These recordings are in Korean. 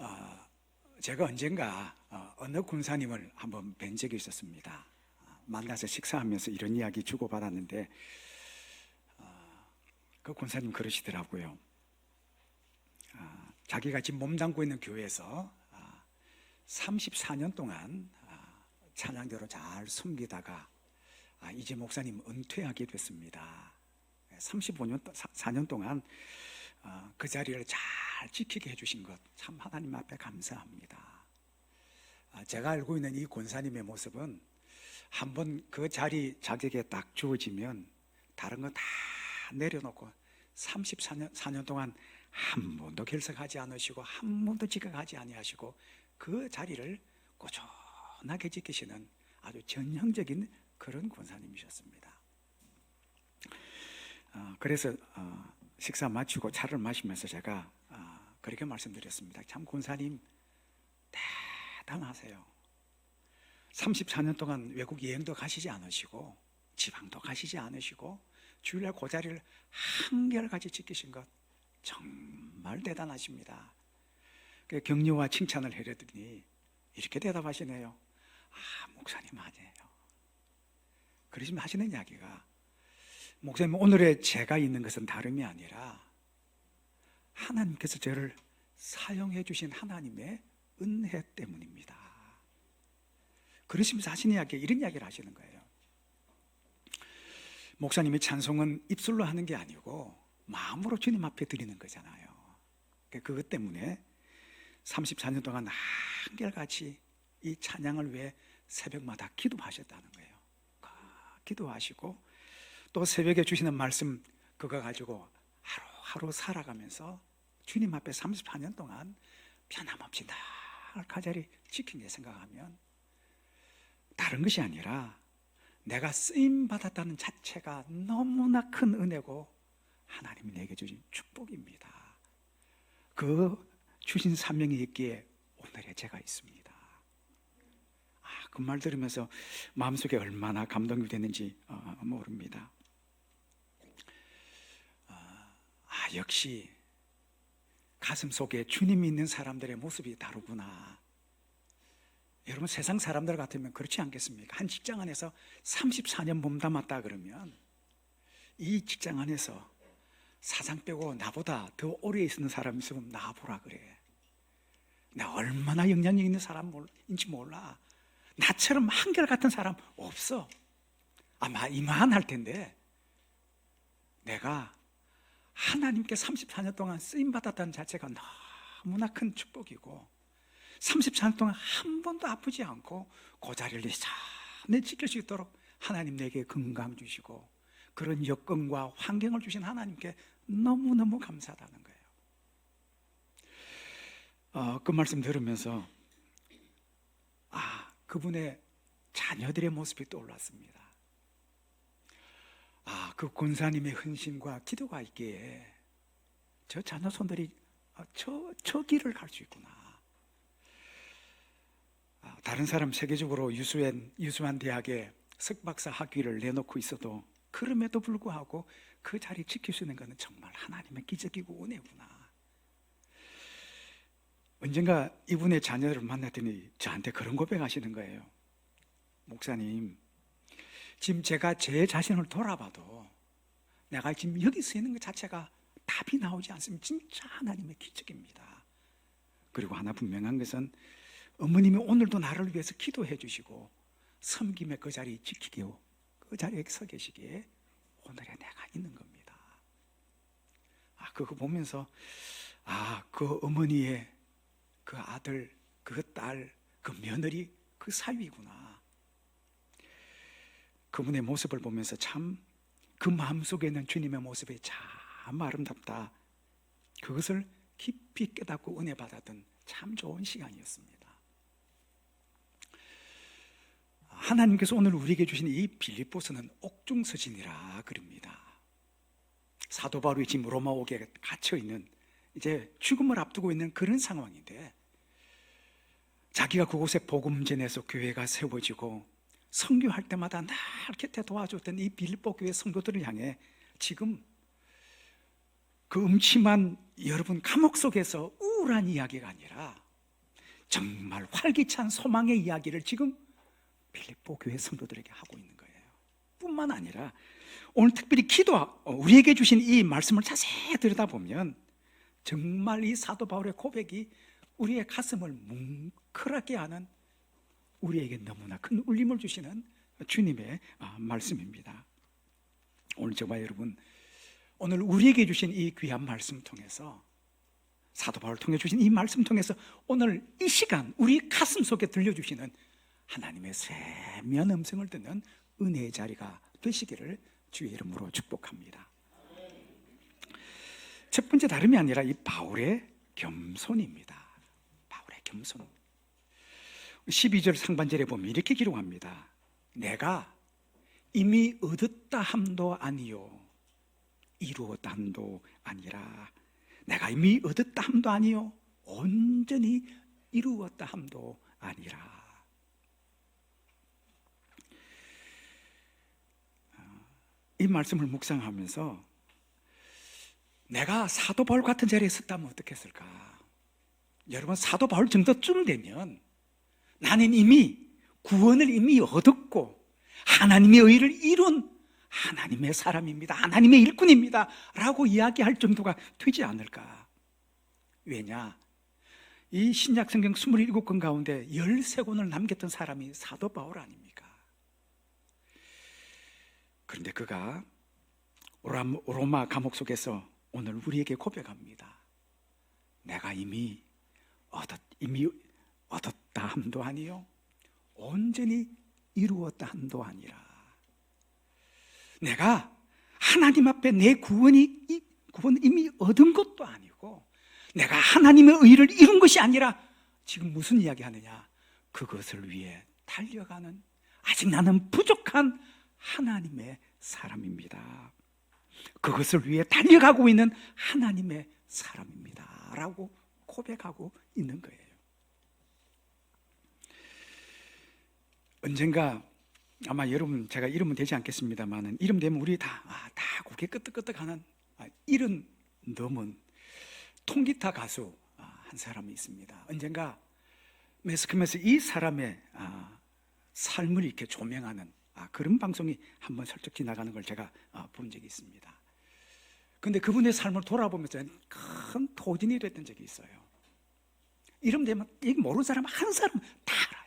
어, 제가 언젠가 어, 어느 군사님을 한번 뵌 적이 있었습니다. 어, 만나서 식사하면서 이런 이야기 주고받았는데 어, 그 군사님 그러시더라고요. 아, 자기가 지금 몸담고 있는 교회에서 아, 34년 동안 아, 찬양대로 잘 숨기다가 아, 이제 목사님 은퇴하게 됐습니다. 35년 4년 동안 어, 그 자리를 잘 지키게 해주신 것 참 하나님 앞에 감사합니다. 아, 제가 알고 있는 이 권사님의 모습은 한번 그 자리 자격에 딱 주어지면 다른 거다 내려놓고 34년 4년 동안 한 번도 결석하지 않으시고 한 번도 지각하지 아니하시고 그 자리를 꾸준하게 지키시는 아주 전형적인 그런 권사님이셨습니다. 어, 그래서 어, 식사 마치고 차를 마시면서 제가 어, 그렇게 말씀드렸습니다. 참 권사님 대단하세요. 34년 동안 외국 여행도 가시지 않으시고 지방도 가시지 않으시고 주일날 그 자리를 한결같이 지키신 것 정말 대단하십니다. 그 격려와 칭찬을 해드리니 이렇게 대답하시네요. 아 목사님 아니에요. 그러시면 하시는 이야기가 목사님 오늘의 제가 있는 것은 다름이 아니라 하나님께서 저를 사용해 주신 하나님의 은혜 때문입니다. 그러시면서 하시는 이런 이야기를 하시는 거예요. 목사님의 찬송은 입술로 하는 게 아니고 마음으로 주님 앞에 드리는 거잖아요. 그러니까 그것 때문에 34년 동안 한결같이 이 찬양을 위해 새벽마다 기도하셨다는 거예요. 기도하시고 또 새벽에 주시는 말씀 그거 가지고 하루하루 살아가면서 주님 앞에 34년 동안 변함없이 날 가자리 지킨 게 생각하면 다른 것이 아니라 내가 쓰임 받았다는 자체가 너무나 큰 은혜고 하나님이 내게 주신 축복입니다. 그 주신 사명이 있기에 오늘의 제가 있습니다. 아, 그 말 들으면서 마음속에 얼마나 감동이 됐는지 어, 모릅니다. 아, 역시 가슴 속에 주님이 있는 사람들의 모습이 다르구나. 여러분 세상 사람들 같으면 그렇지 않겠습니까? 한 직장 안에서 34년 몸담았다 그러면 이 직장 안에서 사장 빼고 나보다 더 오래 있는 사람 있으면 나보라 그래. 나 얼마나 영향력 있는 사람인지 몰라. 나처럼 한결 같은 사람 없어. 아마 이만할 텐데 내가 하나님께 34년 동안 쓰임 받았다는 자체가 너무나 큰 축복이고 34년 동안 한 번도 아프지 않고 그 자리를 잘 지킬 수 있도록 하나님 내게 건강 주시고 그런 여건과 환경을 주신 하나님께 너무너무 감사하다는 거예요. 어, 그 말씀 들으면서 아 그분의 자녀들의 모습이 떠올랐습니다. 아, 그 권사님의 헌신과 기도가 있기에 저 자녀 손들이 아, 저, 저 길을 갈 수 있구나. 아, 다른 사람 세계적으로 유수한, 유수한 대학에 석박사 학위를 내놓고 있어도 그럼에도 불구하고 그 자리 지킬 수 있는 것은 정말 하나님의 기적이고 은혜구나. 언젠가 이분의 자녀를 만났더니 저한테 그런 고백하시는 거예요. 목사님, 지금 제가 제 자신을 돌아봐도 내가 지금 여기 서 있는 것 자체가 답이 나오지 않으면 진짜 하나님의 기적입니다. 그리고 하나 분명한 것은 어머님이 오늘도 나를 위해서 기도해 주시고 섬김의 그 자리 지키게 그 자리에 서 계시기에 오늘의 내가 있는 겁니다. 아 그거 보면서 아 그 어머니의 그 아들 그 딸 그 며느리 그 사위구나. 그분의 모습을 보면서 참 그 마음속에 있는 주님의 모습이 참 아름답다. 그것을 깊이 깨닫고 은혜 받았던 참 좋은 시간이었습니다. 하나님께서 오늘 우리에게 주신 이 빌립보서는 옥중서신이라 그럽니다. 사도 바울이 지금 로마 옥에 갇혀 있는 이제 죽음을 앞두고 있는 그런 상황인데 자기가 그곳에 복음 전해서 교회가 세워지고 선교할 때마다 날 곁에 도와줬던 이 빌립보 교회 성도들을 향해 지금 그 음침한 여러분 감옥 속에서 우울한 이야기가 아니라 정말 활기찬 소망의 이야기를 지금 필리포 교회 성도들에게 하고 있는 거예요. 뿐만 아니라 오늘 특별히 기도 우리에게 주신 이 말씀을 자세히 들여다보면 정말 이 사도 바울의 고백이 우리의 가슴을 뭉클하게 하는 우리에게 너무나 큰 울림을 주시는 주님의 아, 말씀입니다. 오늘 저와 여러분 오늘 우리에게 주신 이 귀한 말씀 통해서 사도 바울 통해 주신 이 말씀 통해서 오늘 이 시간 우리 가슴 속에 들려주시는 하나님의 세미한 음성을 듣는 은혜의 자리가 되시기를 주의 이름으로 축복합니다. 첫 번째 다름이 아니라 이 바울의 겸손입니다. 바울의 겸손. 12절 상반절에 보면 이렇게 기록합니다. 내가 이미 얻었다 함도 아니요 이루었다 함도 아니라 내가 이미 얻었다 함도 아니요 온전히 이루었다 함도 아니라 이 말씀을 묵상하면서 내가 사도 바울 같은 자리에 섰다면 어떻겠을까? 여러분 사도 바울 정도쯤 되면 나는 이미 구원을 이미 얻었고 하나님의 의를 이룬 하나님의 사람입니다. 하나님의 일꾼입니다. 라고 이야기할 정도가 되지 않을까? 왜냐? 이 신약 성경 27권 가운데 13권을 남겼던 사람이 사도 바울 아닙니까? 그런데 그가 로마 감옥 속에서 오늘 우리에게 고백합니다. 내가 이미 얻었, 이미 얻었다 함도 아니요. 온전히 이루었다 함도 아니라. 내가 하나님 앞에 내 구원이, 이- 구원 이미 얻은 것도 아니고, 내가 하나님의 의를 이룬 것이 아니라, 지금 무슨 이야기 하느냐? 그것을 위해 달려가는, 아직 나는 부족한 하나님의 사람입니다. 그것을 위해 달려가고 있는 하나님의 사람입니다. 라고 고백하고 있는 거예요. 언젠가 아마 여러분 제가 이름은 되지 않겠습니다만은 이름 되면 우리 다, 아, 다 고개 끄덕끄덕하는 아, 이름 넘은 통기타 가수 아, 한 사람이 있습니다. 언젠가 매스컴에서 이 사람의 아, 삶을 이렇게 조명하는 아, 그런 방송이 한번 슬쩍 지나가는 걸 제가 아, 본 적이 있습니다. 근데 그분의 삶을 돌아보면서 큰 도진이 됐던 적이 있어요. 이름 되면 이 모르는 사람 한 사람 다 알아요.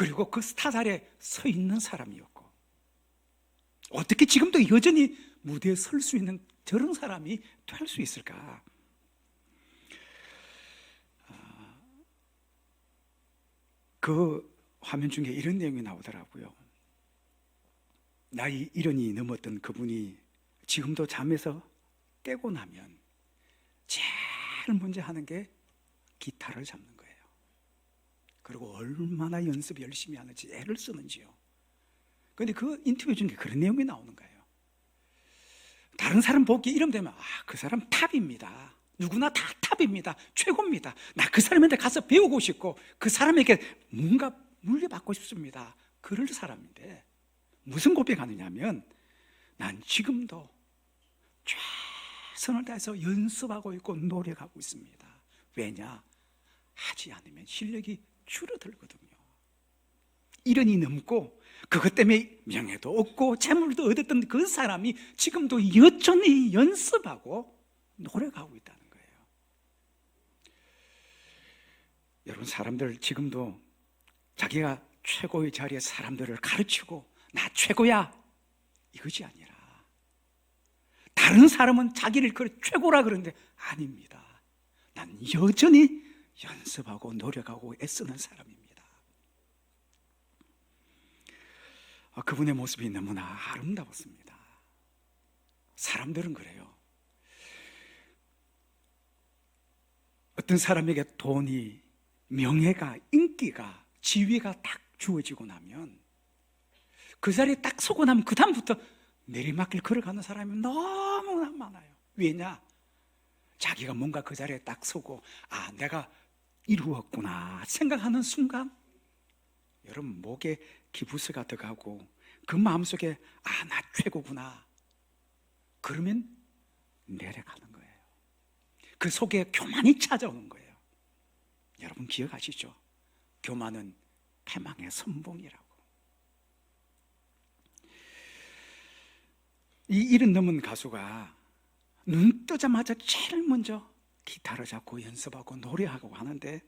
그리고 그 스타 자리에 서 있는 사람이었고 어떻게 지금도 여전히 무대에 설 수 있는 저런 사람이 될 수 있을까? 아, 그 화면 중에 이런 내용이 나오더라고요. 나이 일흔이 넘었던 그분이 지금도 잠에서 깨고 나면 제일 먼저 하는 게 기타를 잡는 거예요. 그리고 얼마나 연습 열심히 하는지 애를 쓰는지요. 근데 그 인터뷰 중에 그런 내용이 나오는 거예요. 다른 사람 보기 이름 되면 아, 그 사람 탑입니다. 누구나 다 탑입니다. 최고입니다. 나 그 사람한테 가서 배우고 싶고 그 사람에게 뭔가 물려받고 싶습니다. 그럴 사람인데 무슨 고백하느냐면 난 지금도 최선을 다해서 연습하고 있고 노력하고 있습니다. 왜냐? 하지 않으면 실력이 줄어들거든요. 일흔이 넘고 그것 때문에 명예도 얻고 재물도 얻었던 그 사람이 지금도 여전히 연습하고 노력하고 있다는 거예요. 여러분 사람들 지금도 자기가 최고의 자리에 사람들을 가르치고 나 최고야 이것이 아니라 다른 사람은 자기를 그 최고라 그러는데 아닙니다. 난 여전히 연습하고 노력하고 애쓰는 사람입니다. 아, 그분의 모습이 너무나 아름다웠습니다. 사람들은 그래요. 어떤 사람에게 돈이, 명예가, 인기가, 지위가 딱 주어지고 나면 그 자리에 딱 서고 나면 그다음부터 내리막길 걸어가는 사람이 너무나 많아요. 왜냐? 자기가 뭔가 그 자리에 딱 서고 아 내가 이루었구나 생각하는 순간 여러분 목에 기부스가 들어가고 그 마음속에 아 나 최고구나 그러면 내려가는 거예요 그 속에 교만이 찾아오는 거예요 여러분 기억하시죠? 교만은 패망의 선봉이라고. 이 일은 넘은 가수가 눈 뜨자마자 제일 먼저 기타를 잡고 연습하고 노래하고 하는데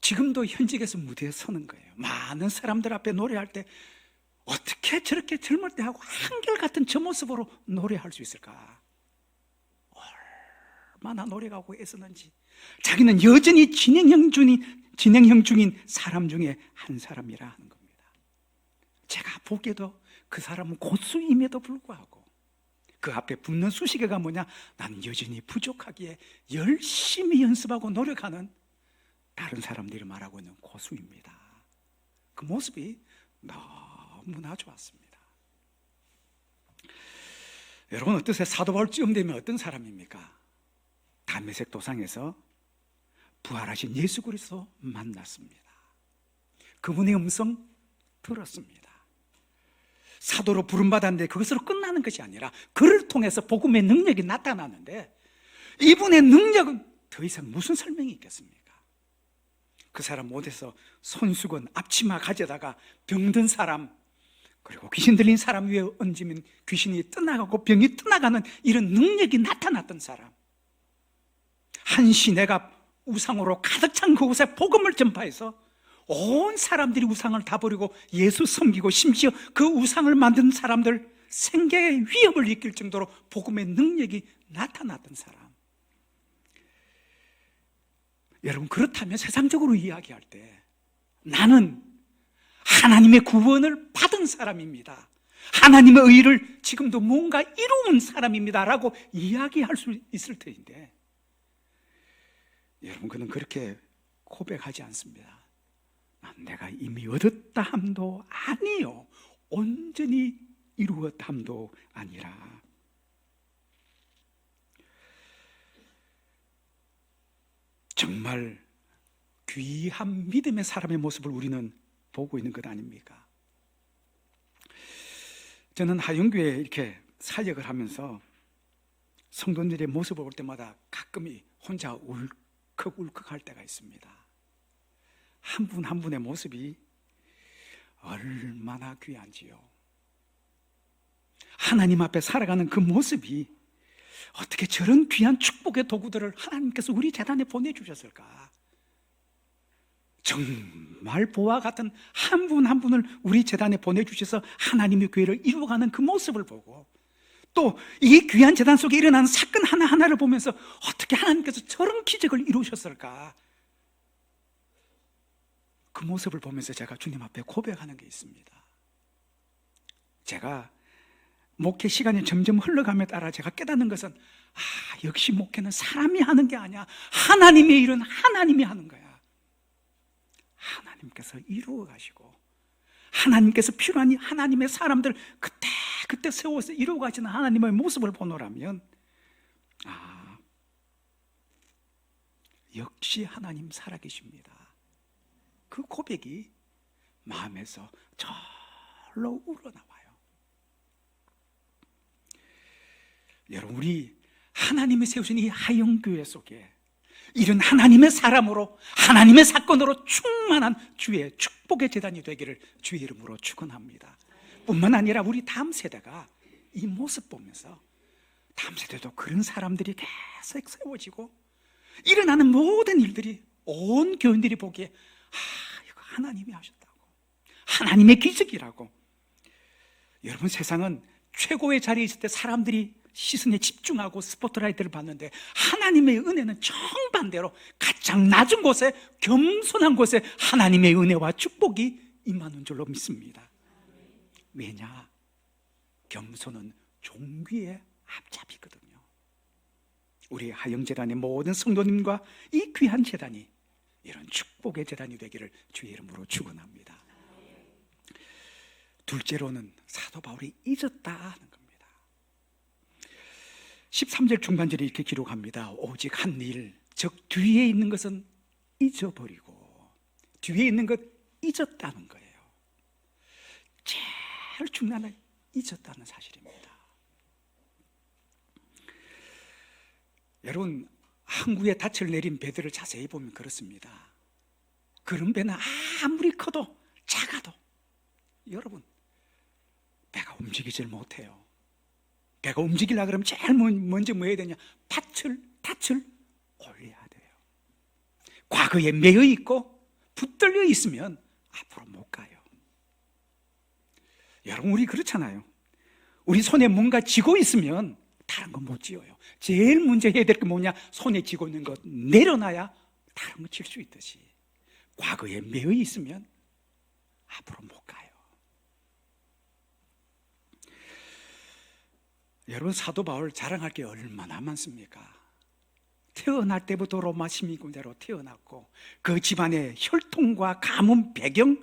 지금도 현직에서 무대에 서는 거예요. 많은 사람들 앞에 노래할 때 어떻게 저렇게 젊을 때 하고 한결같은 저 모습으로 노래할 수 있을까? 얼마나 노력하고 애쓰는지. 자기는 여전히 진행형 중인, 진행형 중인 사람 중에 한 사람이라 하는 겁니다. 제가 보기에도 그 사람은 고수임에도 불구하고 그 앞에 붙는 수식어가 뭐냐? 나는 여전히 부족하기에 열심히 연습하고 노력하는 다른 사람들이 말하고 있는 고수입니다. 그 모습이 너무나 좋았습니다. 여러분 어떠세요? 사도 바울쯤 되면 어떤 사람입니까? 담메색 도상에서 부활하신 예수 그리스도 만났습니다. 그분의 음성 들었습니다. 사도로 부름받았는데 그것으로 끝나는 것이 아니라 그를 통해서 복음의 능력이 나타나는데 이분의 능력은 더 이상 무슨 설명이 있겠습니까? 그 사람 못해서 손수건 앞치마 가져다가 병든 사람 그리고 귀신 들린 사람 위에 얹으면 귀신이 떠나가고 병이 떠나가는 이런 능력이 나타났던 사람 한 시내가 우상으로 가득 찬 그곳에 복음을 전파해서 온 사람들이 우상을 다 버리고 예수 섬기고 심지어 그 우상을 만든 사람들 생계의 위협을 느낄 정도로 복음의 능력이 나타났던 사람. 여러분 그렇다면 세상적으로 이야기할 때 나는 하나님의 구원을 받은 사람입니다. 하나님의 의를 지금도 뭔가 이루는 사람입니다라고 이야기할 수 있을 터인데 여러분 그는 그렇게 고백하지 않습니다. 난 내가 이미 얻었다 함도 아니요 온전히 이루었다 함도 아니라 정말 귀한 믿음의 사람의 모습을 우리는 보고 있는 것 아닙니까? 저는 하영교에 이렇게 사역을 하면서 성도들의 모습을 볼 때마다 가끔이 혼자 울컥울컥 할 때가 있습니다. 한분한 분의 모습이 얼마나 귀한지요. 하나님 앞에 살아가는 그 모습이 어떻게 저런 귀한 축복의 도구들을 하나님께서 우리 재단에 보내주셨을까? 정말 보와 같은 한분한 분을 우리 재단에 보내주셔서 하나님의 교회를 이루어가는 그 모습을 보고 또 이 귀한 재단 속에 일어나는 사건 하나하나를 보면서 어떻게 하나님께서 저런 기적을 이루셨을까? 그 모습을 보면서 제가 주님 앞에 고백하는 게 있습니다. 제가 목회 시간이 점점 흘러감에 따라 제가 깨닫는 것은 아, 역시 목회는 사람이 하는 게 아니야. 하나님의 일은 하나님이 하는 거야. 하나님께서 이루어 가시고 하나님께서 필요한 이 하나님의 사람들 그때 그때 세워서 이루어 가시는 하나님의 모습을 보노라면 아 역시 하나님 살아계십니다. 그 고백이 마음에서 절로 우러나와요. 여러분 우리 하나님이 세우신 이 하영교회 속에 이런 하나님의 사람으로 하나님의 사건으로 충만한 주의 축복의 재단이 되기를 주의 이름으로 축원합니다. 뿐만 아니라 우리 다음 세대가 이 모습 보면서 다음 세대도 그런 사람들이 계속 세워지고 일어나는 모든 일들이 온 교인들이 보기에 하나님이 하셨다고 하나님의 기적이라고 여러분 세상은 최고의 자리에 있을 때 사람들이 시선에 집중하고 스포트라이트를 받는데 하나님의 은혜는 정반대로 가장 낮은 곳에 겸손한 곳에 하나님의 은혜와 축복이 임하는 줄로 믿습니다. 왜냐? 겸손은 종귀의 앞잡이거든요. 우리 하영재단의 모든 성도님과 이 귀한 재단이 이런 축복의 재단이 되기를 주의 이름으로 축원합니다. 둘째로는 사도 바울이 잊었다 하는 겁니다. 13절 중반절에 이렇게 기록합니다. 오직 한 일, 즉 뒤에 있는 것은 잊어버리고 뒤에 있는 것 잊었다는 거예요. 제일 중요한 건 잊었다는 사실입니다. 여러분 항구에 닻을 내린 배들을 자세히 보면 그렇습니다. 그런 배는 아무리 커도 작아도 여러분 배가 움직이질 못해요. 배가 움직이려 그러면 제일 먼- 먼저 뭐 해야 되냐? 밭을 닻을 올려야 돼요. 과거에 매여 있고 붙들려 있으면 앞으로 못 가요. 여러분 우리 그렇잖아요. 우리 손에 뭔가 쥐고 있으면 다른 건못 쥐어요. 제일 먼저 해야 될 게 뭐냐? 손에 쥐고 있는 것 내려놔야 다른 거 칠 수 있듯이 과거에 매여 있으면 앞으로 못 가요. 여러분 사도 바울 자랑할 게 얼마나 많습니까? 태어날 때부터 로마 시민군대로 태어났고 그 집안의 혈통과 가문 배경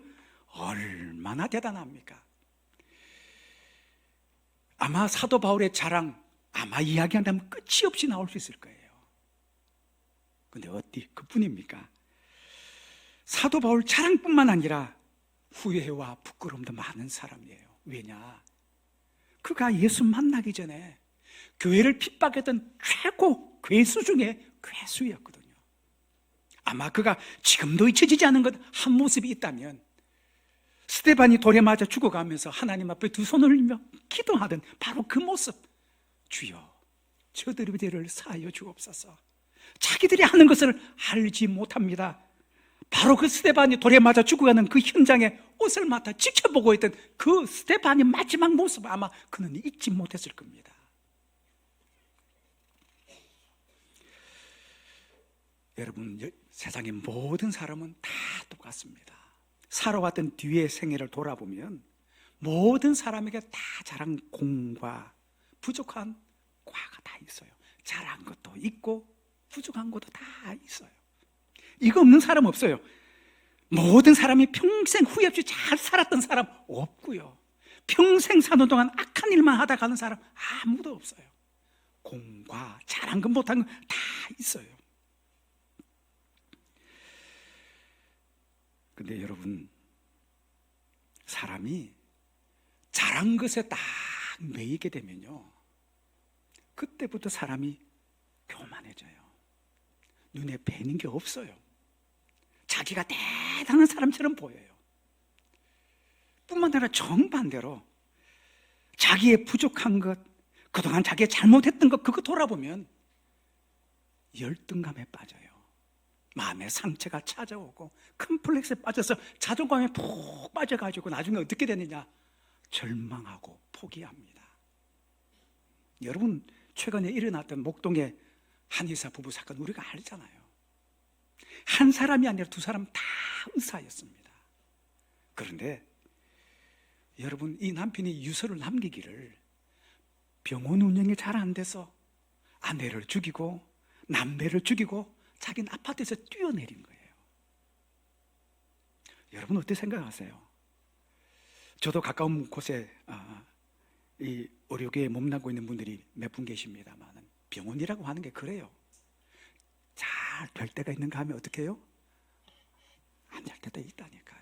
얼마나 대단합니까? 아마 사도 바울의 자랑 아마 이야기한다면 끝이 없이 나올 수 있을 거예요. 근데 어디 그뿐입니까? 사도 바울 자랑뿐만 아니라 후회와 부끄러움도 많은 사람이에요. 왜냐? 그가 예수 만나기 전에 교회를 핍박했던 최고 괴수 중에 괴수였거든요. 아마 그가 지금도 잊혀지지 않은 것 한 모습이 있다면 스테반이 돌에 맞아 죽어가면서 하나님 앞에 두 손을 올리며 기도하던 바로 그 모습. 주여, 저들의 죄를 사하여 주옵소서. 자기들이 하는 것을 알지 못합니다. 바로 그 스테반이 돌에 맞아 죽어가는 그 현장에 옷을 맡아 지켜보고 있던 그 스테반의 마지막 모습 아마 그는 잊지 못했을 겁니다. 여러분, 여- 세상의 모든 사람은 다 똑같습니다. 살아왔던 뒤의 생애를 돌아보면 모든 사람에게 다 잘한 공과 부족한 과가 다 있어요. 잘한 것도 있고 부족한 것도 다 있어요. 이거 없는 사람 없어요. 모든 사람이 평생 후회 없이 잘 살았던 사람 없고요. 평생 사는 동안 악한 일만 하다 가는 사람 아무도 없어요. 공과 잘한 것 못한 것다 있어요. 근데 여러분, 사람이 잘한 것에 딱 매이게 되면요. 그때부터 사람이 교만해져요. 눈에 뵈는 게 없어요. 자기가 대단한 사람처럼 보여요. 뿐만 아니라 정반대로 자기의 부족한 것, 그동안 자기가 잘못했던 것, 그거 돌아보면 열등감에 빠져요. 마음의 상처가 찾아오고 컴플렉스에 빠져서 자존감에 푹 빠져가지고 나중에 어떻게 되느냐? 절망하고 포기합니다. 여러분 최근에 일어났던 목동의 한 의사 부부 사건 우리가 알잖아요. 한 사람이 아니라 두 사람 다 의사였습니다. 그런데 여러분 이 남편이 유서를 남기기를 병원 운영이 잘 안 돼서 아내를 죽이고 남매를 죽이고 자기는 아파트에서 뛰어내린 거예요. 여러분 어떻게 생각하세요? 저도 가까운 곳에 아, 이 의료계에 몸담고 있는 분들이 몇 분 계십니다만 병원이라고 하는 게 그래요. 잘 될 때가 있는가 하면 어떻게 해요? 안 될 때도 있다니까요.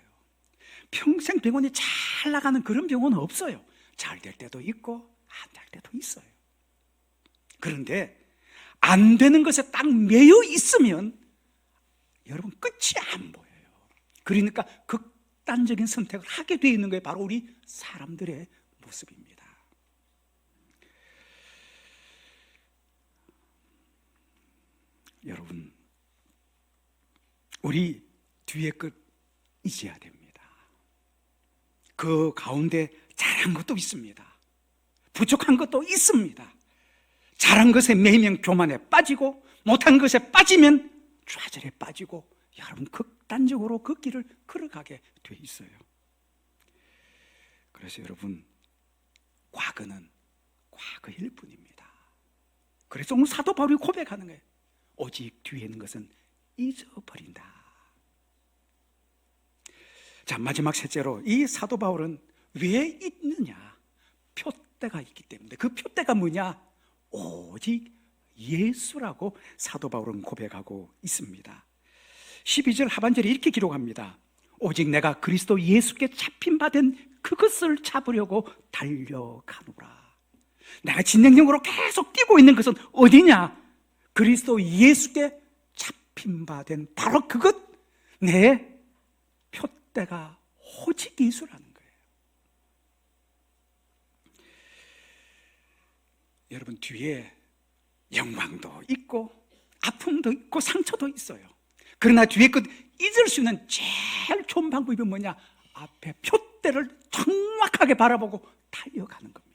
평생 병원이 잘 나가는 그런 병원은 없어요. 잘 될 때도 있고 안 될 때도 있어요. 그런데 안 되는 것에 딱 매여 있으면 여러분 끝이 안 보여요. 그러니까 극단적인 선택을 하게 되어 있는 게 바로 우리 사람들의 모습입니다. 여러분, 우리 뒤에 끝 잊어야 됩니다. 그 가운데 잘한 것도 있습니다. 부족한 것도 있습니다. 잘한 것에 매이면 교만에 빠지고 못한 것에 빠지면 좌절에 빠지고 여러분 극단적으로 그 길을 걸어가게 돼 있어요. 그래서 여러분 과거는 과거일 뿐입니다. 그래서 오늘 사도 바울이 고백하는 거예요. 오직 뒤에 있는 것은 잊어버린다. 자 마지막 셋째로 이 사도 바울은 왜 있느냐? 표대가 있기 때문에 그 표대가 뭐냐? 오직 예수라고 사도 바울은 고백하고 있습니다. 12절 하반절에 이렇게 기록합니다. 오직 내가 그리스도 예수께 잡힌 바 된 그것을 잡으려고 달려가노라. 내가 진행형으로 계속 뛰고 있는 것은 어디냐? 그리스도 예수께 잡힌 바 된 바로 그것 내 표대가 오직 예수라는 거예요. 여러분 뒤에 영광도 있고 아픔도 있고 상처도 있어요. 그러나 뒤에 것 잊을 수 있는 제일 좋은 방법이 뭐냐? 앞에 표대를 정확하게 바라보고 달려가는 겁니다.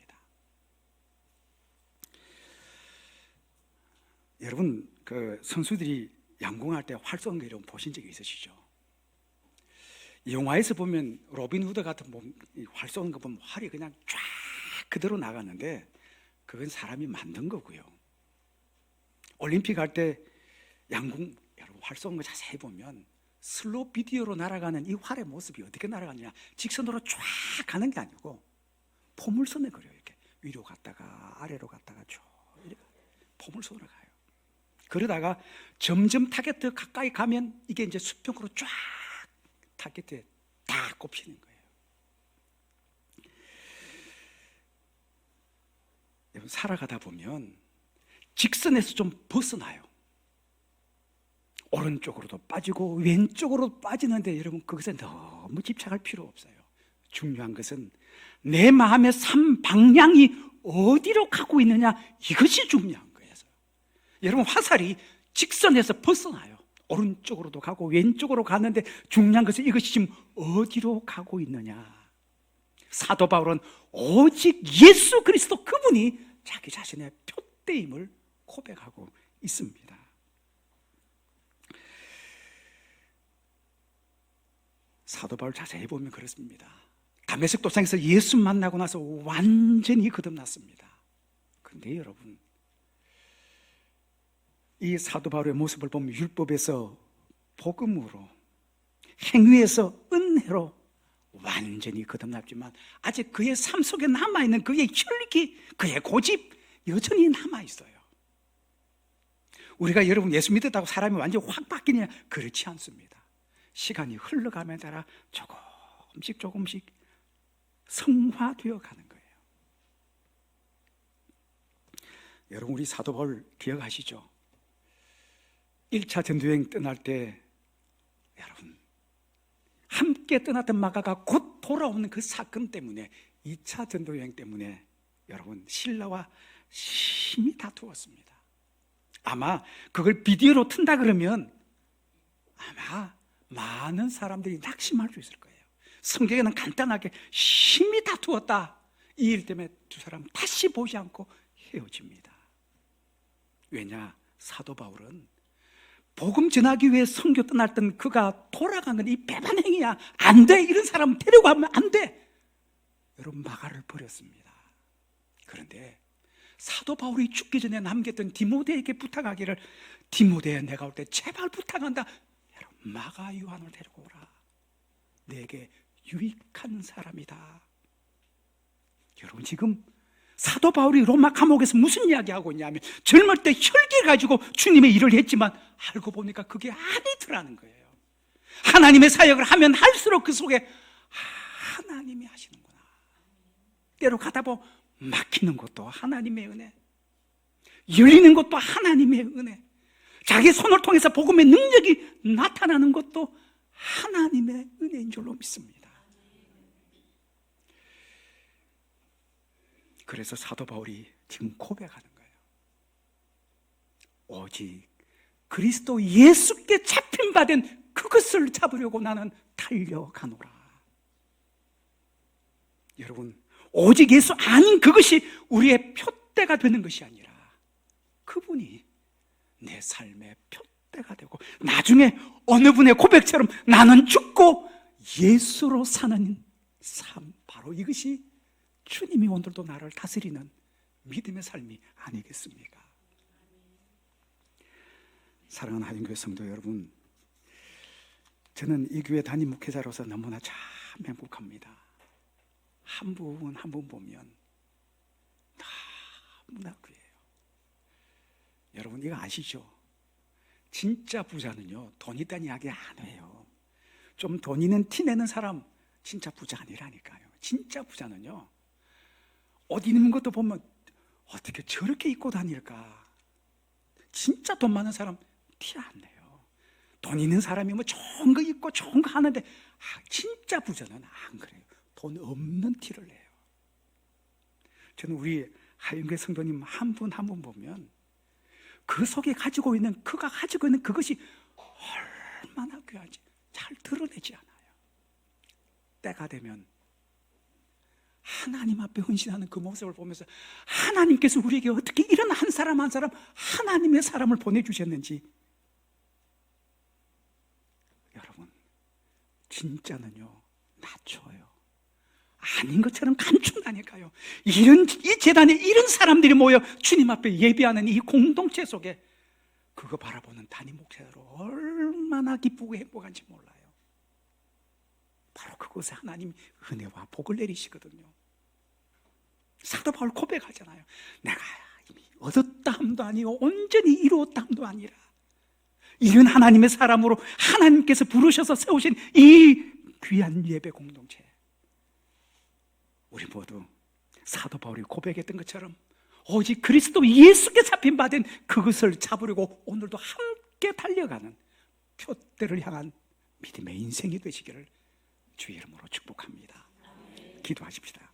여러분 그 선수들이 양궁할 때 활 쏘는 거 보신 적이 있으시죠? 영화에서 보면 로빈 후드 같은 몸, 이활 쏘는 거 보면 활이 그냥 쫙 그대로 나가는데 그건 사람이 만든 거고요. 올림픽 할 때 양궁 여러분 활 쏘는 거 자세히 보면 슬로 비디오로 날아가는 이 활의 모습이 어떻게 날아가느냐 직선으로 쫙 가는 게 아니고 포물선을 그려요 이렇게 위로 갔다가 아래로 갔다가 쭉 포물선으로 가요. 그러다가 점점 타겟 가까이 가면 이게 이제 수평으로 쫙 타겟에 딱 꼽히는 거예요. 살아가다 보면 직선에서 좀 벗어나요. 오른쪽으로도 빠지고 왼쪽으로 빠지는데 여러분 그것에 너무 집착할 필요 없어요. 중요한 것은 내 마음의 삼 방향이 어디로 가고 있느냐 이것이 중요한. 여러분 화살이 직선에서 벗어나요. 오른쪽으로도 가고 왼쪽으로 가는데 중요한 것은 이것이 지금 어디로 가고 있느냐. 사도 바울은 오직 예수 그리스도 그분이 자기 자신의 표대임을 고백하고 있습니다. 사도 바울 자세히 보면 그렇습니다. 담에색 도상에서 예수 만나고 나서 완전히 거듭났습니다. 근데 여러분 이 사도 바울의 모습을 보면 율법에서 복음으로 행위에서 은혜로 완전히 거듭났지만 아직 그의 삶 속에 남아 있는 그의 혈기, 그의 고집 여전히 남아 있어요. 우리가 여러분 예수 믿었다고 사람이 완전히 확 바뀌냐? 그렇지 않습니다. 시간이 흘러가면 따라 조금씩 조금씩 성화되어 가는 거예요. 여러분 우리 사도 바울 기억하시죠? 1차 전도여행 떠날 때 여러분 함께 떠났던 마가가 곧 돌아오는 그 사건 때문에 2차 전도여행 때문에 여러분 신라와 심히 다투었습니다. 아마 그걸 비디오로 튼다 그러면 아마 많은 사람들이 낙심할 수 있을 거예요. 성경에는 간단하게 심히 다투었다. 이 일 때문에 두 사람 다시 보지 않고 헤어집니다. 왜냐? 사도 바울은 복음 전하기 위해 성교 떠났던 그가 돌아가는 이 배반 행위야. 안 돼. 이런 사람 데리고 가면 안 돼. 여러분 마가를 버렸습니다. 그런데 사도 바울이 죽기 전에 남겼던 디모데에게 부탁하기를 디모데야 내가 올 때 제발 부탁한다. 여러분 마가 요한을 데리고 오라. 내게 유익한 사람이다. 여러분 지금 사도 바울이 로마 감옥에서 무슨 이야기하고 있냐면 젊을 때 혈기 가지고 주님의 일을 했지만 알고 보니까 그게 아니더라는 거예요. 하나님의 사역을 하면 할수록 그 속에 하나님이 하시는구나. 때로 가다 보면 막히는 것도 하나님의 은혜, 열리는 것도 하나님의 은혜, 자기 손을 통해서 복음의 능력이 나타나는 것도 하나님의 은혜인 줄로 믿습니다. 그래서 사도 바울이 지금 고백하는 거예요. 오직 그리스도 예수께 잡힌 바된 그것을 잡으려고 나는 달려가노라. 여러분, 오직 예수 아닌 그것이 우리의 표대가 되는 것이 아니라 그분이 내 삶의 표대가 되고 나중에 어느 분의 고백처럼 나는 죽고 예수로 사는 삶 바로 이것이 주님이 오늘도 나를 다스리는 믿음의 삶이 아니겠습니까? 사랑하는 하인교회 성도 여러분, 저는 이 교회 담임 목회자로서 너무나 참 행복합니다. 한분한분 보면 너무나 귀해요. 여러분 이거 아시죠? 진짜 부자는요 돈 있다는 이야기 안 해요. 좀 돈 있는 티 내는 사람 진짜 부자 아니라니까요. 진짜 부자는요 옷 입는 것도 보면 어떻게 저렇게 입고 다닐까? 진짜 돈 많은 사람 티 안 내요. 돈 있는 사람이 뭐 좋은 거 입고 좋은 거 하는데 아, 진짜 부자는 안 그래요. 돈 없는 티를 내요. 저는 우리 하윤교 성도님 한 분 한 분 보면 그 속에 가지고 있는 그가 가지고 있는 그것이 얼마나 귀한지 잘 드러내지 않아요. 때가 되면 하나님 앞에 헌신하는 그 모습을 보면서 하나님께서 우리에게 어떻게 이런 한 사람 한 사람 하나님의 사람을 보내주셨는지. 여러분 진짜는요 낮춰요. 아닌 것처럼 감춘다니까요? 이런 이 재단에 이런 사람들이 모여 주님 앞에 예배하는 이 공동체 속에 그거 바라보는 담임 목사로 얼마나 기쁘고 행복한지 몰라요 바로 그곳에 하나님 은혜와 복을 내리시거든요. 사도 바울 고백하잖아요. 내가 이미 얻었다 함도 아니고 온전히 이루었다 함도 아니라 이런 하나님의 사람으로 하나님께서 부르셔서 세우신 이 귀한 예배 공동체 우리 모두 사도 바울이 고백했던 것처럼 오직 그리스도 예수께 잡힌 바 된 그것을 잡으려고 오늘도 함께 달려가는 표대를 향한 믿음의 인생이 되시기를 주의 이름으로 축복합니다. 기도하십시다.